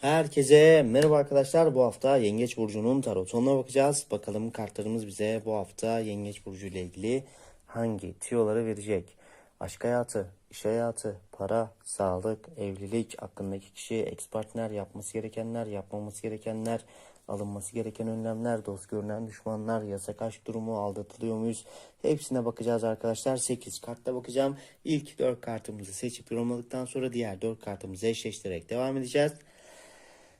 Herkese merhaba arkadaşlar. Bu hafta Yengeç Burcu'nun tarotuna bakacağız. Bakalım kartlarımız bize bu hafta Yengeç Burcu ile ilgili hangi tiyoları verecek? Aşk hayatı, iş hayatı, para, sağlık, evlilik, hakkındaki kişi, ex partner, yapması gerekenler, yapmaması gerekenler, alınması gereken önlemler, dost görünen düşmanlar, yasak aşk durumu, aldatılıyor muyuz? Hepsine bakacağız arkadaşlar. 8 kartla bakacağım. İlk 4 kartımızı seçip yorumladıktan sonra diğer 4 kartımızı eşleştirerek devam edeceğiz.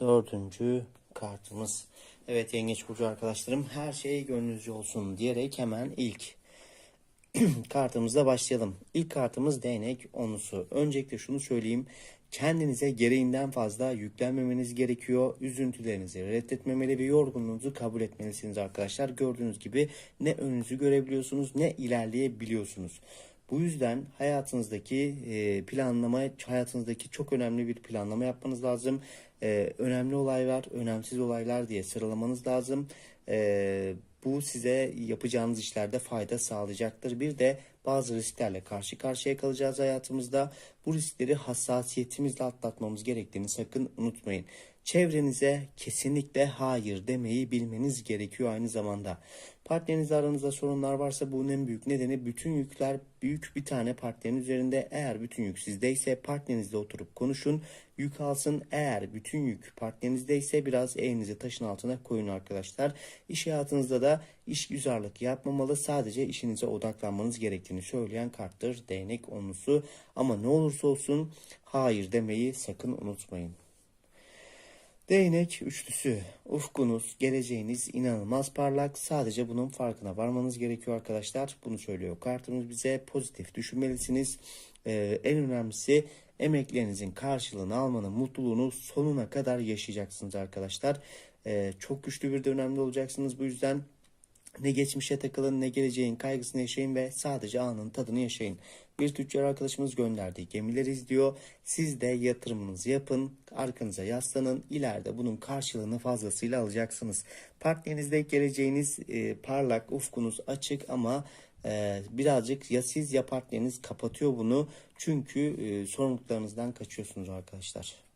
Dördüncü kartımız. Evet Yengeç Burcu arkadaşlarım her şey gönlünüzce olsun diyerek hemen ilk kartımızla başlayalım. İlk kartımız değnek onusu. Öncelikle şunu söyleyeyim. Kendinize gereğinden fazla yüklenmemeniz gerekiyor. Üzüntülerinizi reddetmemeli ve yorgunluğunuzu kabul etmelisiniz arkadaşlar. Gördüğünüz gibi ne önünüzü görebiliyorsunuz ne ilerleyebiliyorsunuz. Bu yüzden hayatınızdaki planlama, hayatınızdaki çok önemli bir planlama yapmanız lazım. E, önemli olaylar, önemsiz olaylar diye sıralamanız lazım. E, bu size yapacağınız işlerde fayda sağlayacaktır. Bir de bazı risklerle karşı karşıya kalacağız hayatımızda. Bu riskleri hassasiyetimizle atlatmamız gerektiğini sakın unutmayın. Çevrenize kesinlikle hayır demeyi bilmeniz gerekiyor aynı zamanda. Partnerinizle aranızda sorunlar varsa bunun en büyük nedeni bütün yükler büyük bir tane partnerin üzerinde. Eğer bütün yük sizdeyse partnerinizle oturup konuşun. Yük alsın. Eğer bütün yük partnerinizdeyse biraz elinizi taşın altına koyun arkadaşlar. İş hayatınızda da iş güzarlık yapmamalı. Sadece işinize odaklanmanız gerektiğini söyleyen karttır. Değnek onlusu. Ama ne olursa olsun hayır demeyi sakın unutmayın. Değnek üçlüsü. Ufkunuz, geleceğiniz inanılmaz parlak. Sadece bunun farkına varmanız gerekiyor arkadaşlar. Bunu söylüyor kartımız bize. Pozitif düşünmelisiniz. Ee, en önemlisi emeklerinizin karşılığını almanın mutluluğunu sonuna kadar yaşayacaksınız arkadaşlar. Ee, çok güçlü bir dönemde olacaksınız. Bu yüzden ne geçmişe takılın ne geleceğin kaygısını yaşayın ve sadece anın tadını yaşayın. Bir tüccar arkadaşımız gönderdiği gemileri izliyor. Siz de yatırımınızı yapın, arkanıza yaslanın. İleride bunun karşılığını fazlasıyla alacaksınız. Partnerinizde geleceğiniz e, parlak, ufkunuz açık ama e, birazcık ya siz ya partneriniz kapatıyor bunu. Çünkü e, sorumluluklarınızdan kaçıyorsunuz arkadaşlar.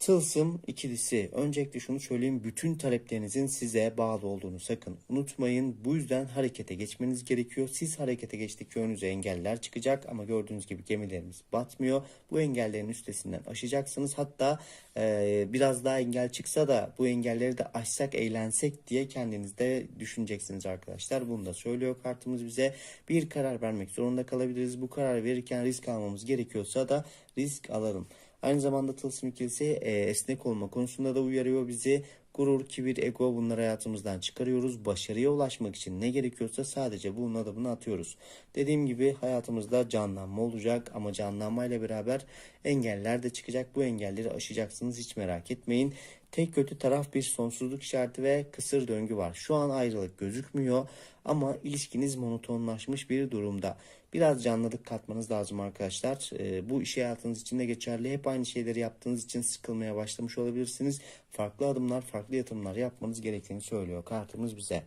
Tılsım ikilisi. Öncelikle şunu söyleyeyim. Bütün taleplerinizin size bağlı olduğunu sakın unutmayın. Bu yüzden harekete geçmeniz gerekiyor. Siz harekete geçtikçe önünüze engeller çıkacak ama gördüğünüz gibi gemilerimiz batmıyor. Bu engellerin üstesinden aşacaksınız. Hatta e, biraz daha engel çıksa da bu engelleri de aşsak eğlensek diye kendinizde düşüneceksiniz arkadaşlar. Bunu da söylüyor kartımız bize. Bir karar vermek zorunda kalabiliriz. Bu karar verirken risk almamız gerekiyorsa da risk alalım. Aynı zamanda tılsım ikilisi e, esnek olma konusunda da uyarıyor bizi. Gurur, kibir, ego bunları hayatımızdan çıkarıyoruz. Başarıya ulaşmak için ne gerekiyorsa sadece bunun adımını atıyoruz. Dediğim gibi hayatımızda canlanma olacak ama canlanmayla beraber engeller de çıkacak. Bu engelleri aşacaksınız hiç merak etmeyin. Tek kötü taraf bir sonsuzluk işareti ve kısır döngü var. Şu an ayrılık gözükmüyor ama ilişkiniz monotonlaşmış bir durumda. Biraz canlılık katmanız lazım arkadaşlar. Ee, bu iş hayatınız için de geçerli. Hep aynı şeyleri yaptığınız için sıkılmaya başlamış olabilirsiniz. Farklı adımlar, farklı yatırımlar yapmanız gerektiğini söylüyor kartımız bize.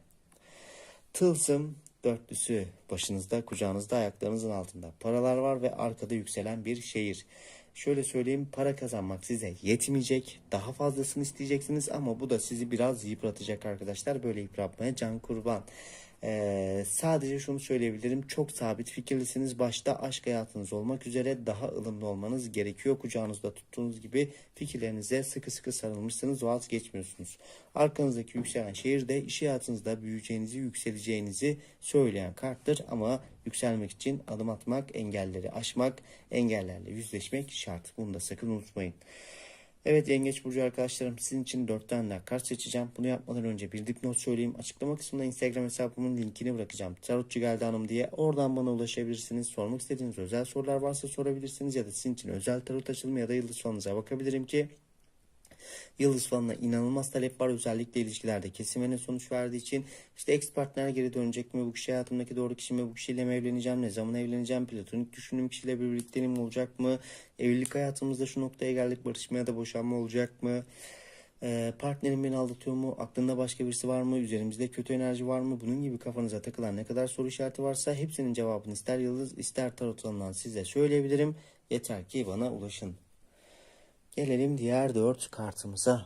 Tılsım dörtlüsü başınızda, kucağınızda, ayaklarınızın altında paralar var ve arkada yükselen bir şehir. Şöyle söyleyeyim para kazanmak size yetmeyecek. Daha fazlasını isteyeceksiniz ama bu da sizi biraz yıpratacak arkadaşlar. Böyle yıpratmaya can kurban. Ee, sadece şunu söyleyebilirim. Çok sabit fikirlisiniz. Başta aşk hayatınız olmak üzere daha ılımlı olmanız gerekiyor. Kucağınızda tuttuğunuz gibi fikirlerinize sıkı sıkı sarılmışsınız. Vazgeçmiyorsunuz. Arkanızdaki yükselen şehirde iş hayatınızda büyüyeceğinizi, yükseleceğinizi söyleyen karttır. Ama yükselmek için adım atmak, engelleri aşmak, engellerle yüzleşmek şart. Bunu da sakın unutmayın. Evet Yengeç Burcu arkadaşlarım sizin için 4 tane daha kart seçeceğim. Bunu yapmadan önce bir dipnot söyleyeyim. Açıklama kısmında Instagram hesabımın linkini bırakacağım. Tarotçu geldi hanım diye. Oradan bana ulaşabilirsiniz. Sormak istediğiniz özel sorular varsa sorabilirsiniz. Ya da sizin için özel tarot açılımı ya da yıldız falanıza bakabilirim ki Yıldız falına inanılmaz talep var. Özellikle ilişkilerde kesimene sonuç verdiği için işte ex partner geri dönecek mi? Bu kişi hayatımdaki doğru kişi mi? Bu kişiyle mi evleneceğim? Ne zaman evleneceğim? Platonik düşündüğüm kişiyle bir birlikteliğim olacak mı? Evlilik hayatımızda şu noktaya geldik. Barışma ya da boşanma olacak mı? Ee, partnerim beni aldatıyor mu? Aklında başka birisi var mı? Üzerimizde kötü enerji var mı? Bunun gibi kafanıza takılan ne kadar soru işareti varsa hepsinin cevabını ister yıldız ister tarot alanından size söyleyebilirim. Yeter ki bana ulaşın. Gelelim diğer dört kartımıza.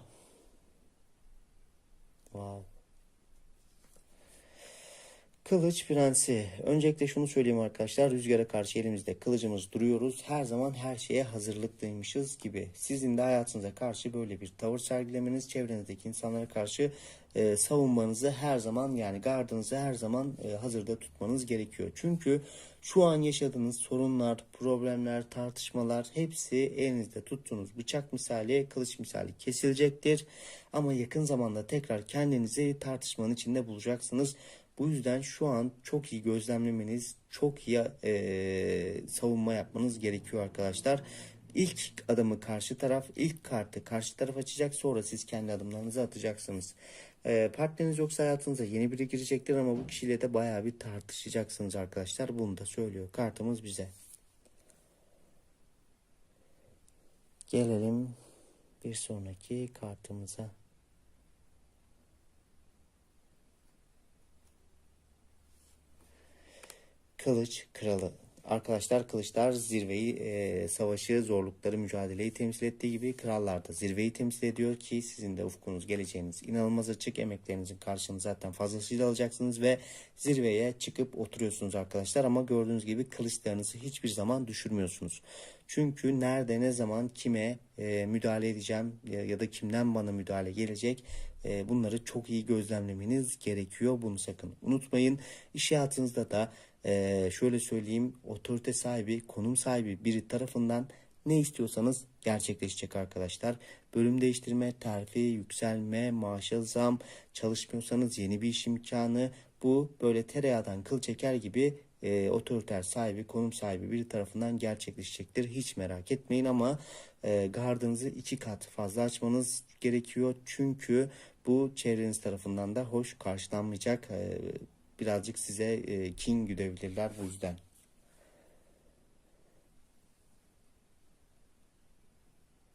Wow. Kılıç Prensi. Öncelikle şunu söyleyeyim arkadaşlar. Rüzgara karşı elimizde kılıcımız duruyoruz. Her zaman her şeye hazırlıklıymışız gibi. Sizin de hayatınıza karşı böyle bir tavır sergilemeniz, çevrenizdeki insanlara karşı e, savunmanızı her zaman yani gardınızı her zaman e, hazırda tutmanız gerekiyor. Çünkü şu an yaşadığınız sorunlar, problemler, tartışmalar hepsi elinizde tuttuğunuz bıçak misali, kılıç misali kesilecektir. Ama yakın zamanda tekrar kendinizi tartışmanın içinde bulacaksınız. Bu yüzden şu an çok iyi gözlemlemeniz, çok iyi e, savunma yapmanız gerekiyor arkadaşlar. İlk adımı karşı taraf, ilk kartı karşı taraf açacak sonra siz kendi adımlarınızı atacaksınız. E, partneriniz yoksa hayatınıza yeni biri girecektir ama bu kişiyle de bayağı bir tartışacaksınız arkadaşlar. Bunu da söylüyor kartımız bize. Gelelim bir sonraki kartımıza. Kılıç Kralı. Arkadaşlar kılıçlar zirveyi, e, savaşı, zorlukları, mücadeleyi temsil ettiği gibi krallar da zirveyi temsil ediyor ki sizin de ufkunuz, geleceğiniz inanılmaz açık. Emeklerinizin karşılığını zaten fazlasıyla alacaksınız ve zirveye çıkıp oturuyorsunuz arkadaşlar. Ama gördüğünüz gibi kılıçlarınızı hiçbir zaman düşürmüyorsunuz. Çünkü nerede, ne zaman, kime e, müdahale edeceğim ya, ya da kimden bana müdahale gelecek e, bunları çok iyi gözlemlemeniz gerekiyor. Bunu sakın unutmayın. İş hayatınızda da ee, şöyle söyleyeyim otorite sahibi, konum sahibi biri tarafından ne istiyorsanız gerçekleşecek arkadaşlar. Bölüm değiştirme, terfi, yükselme, maaşa zam, çalışmıyorsanız yeni bir iş imkanı bu böyle tereyağdan kıl çeker gibi e, otoriter sahibi, konum sahibi biri tarafından gerçekleşecektir. Hiç merak etmeyin ama e, gardınızı iki kat fazla açmanız gerekiyor. Çünkü bu çevreniz tarafından da hoş karşılanmayacak. E, birazcık size e, kin güdebilirler bu yüzden.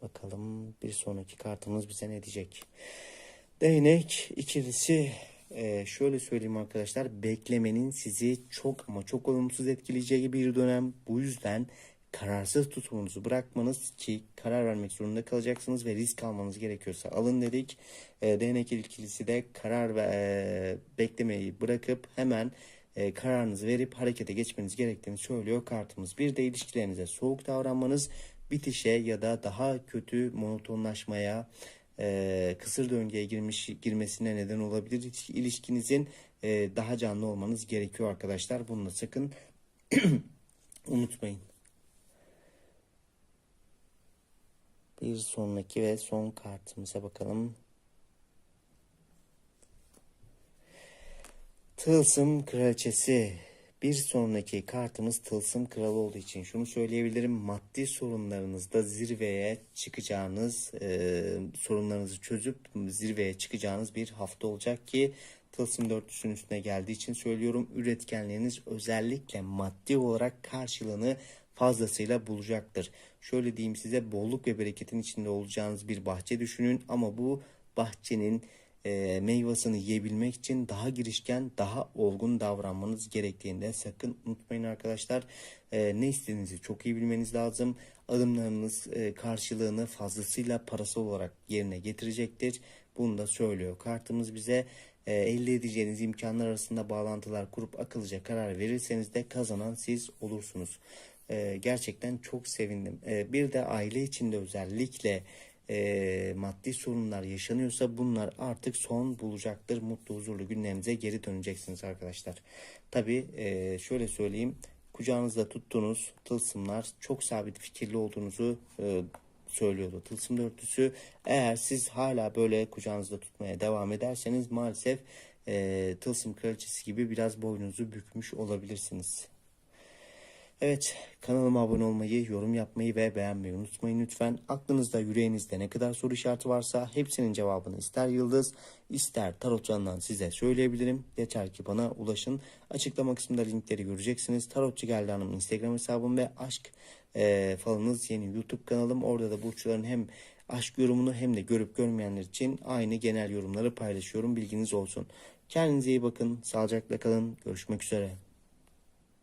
Bakalım bir sonraki kartımız bize ne diyecek. Değnek ikilisi e, şöyle söyleyeyim arkadaşlar beklemenin sizi çok ama çok olumsuz etkileyeceği bir dönem. Bu yüzden kararsız tutumunuzu bırakmanız ki karar vermek zorunda kalacaksınız ve risk almanız gerekiyorsa alın dedik. E, değnek ilişkisi de karar ve e, beklemeyi bırakıp hemen e, kararınızı verip harekete geçmeniz gerektiğini söylüyor kartımız. Bir de ilişkilerinize soğuk davranmanız bitişe ya da daha kötü monotonlaşmaya e, kısır döngüye girmiş girmesine neden olabilir. İlişkinizin e, daha canlı olmanız gerekiyor arkadaşlar. Bunu sakın unutmayın. Bir sonraki ve son kartımıza bakalım. Tılsım Kraliçesi. Bir sonraki kartımız Tılsım Kralı olduğu için şunu söyleyebilirim. Maddi sorunlarınızda zirveye çıkacağınız, e, sorunlarınızı çözüp zirveye çıkacağınız bir hafta olacak ki Tılsım dörtlüsünün üstüne geldiği için söylüyorum. Üretkenliğiniz özellikle maddi olarak karşılığını fazlasıyla bulacaktır. Şöyle diyeyim size bolluk ve bereketin içinde olacağınız bir bahçe düşünün ama bu bahçenin e, meyvasını yiyebilmek için daha girişken, daha olgun davranmanız gerektiğini de sakın unutmayın arkadaşlar. E, ne istediğinizi çok iyi bilmeniz lazım. Adımlarınız e, karşılığını fazlasıyla parasal olarak yerine getirecektir. Bunu da söylüyor kartımız bize. E, elde edeceğiniz imkanlar arasında bağlantılar kurup akıllıca karar verirseniz de kazanan siz olursunuz. E, gerçekten çok sevindim. E, bir de aile içinde özellikle maddi sorunlar yaşanıyorsa bunlar artık son bulacaktır. Mutlu huzurlu günlerinize geri döneceksiniz arkadaşlar. Tabi şöyle söyleyeyim kucağınızda tuttuğunuz tılsımlar çok sabit fikirli olduğunuzu söylüyordu tılsım dörtlüsü. Eğer siz hala böyle kucağınızda tutmaya devam ederseniz maalesef e, tılsım kraliçesi gibi biraz boynunuzu bükmüş olabilirsiniz. Evet, kanalıma abone olmayı, yorum yapmayı ve beğenmeyi unutmayın lütfen. Aklınızda, yüreğinizde ne kadar soru işareti varsa hepsinin cevabını ister Yıldız, ister Tarot Can'dan size söyleyebilirim. Yeter ki bana ulaşın. Açıklama kısmında linkleri göreceksiniz. Tarotçu Geldi Hanım Instagram hesabım ve Aşk e, Falınız yeni YouTube kanalım. Orada da burçların hem aşk yorumunu hem de görüp görmeyenler için aynı genel yorumları paylaşıyorum. Bilginiz olsun. Kendinize iyi bakın. Sağlıcakla kalın. Görüşmek üzere.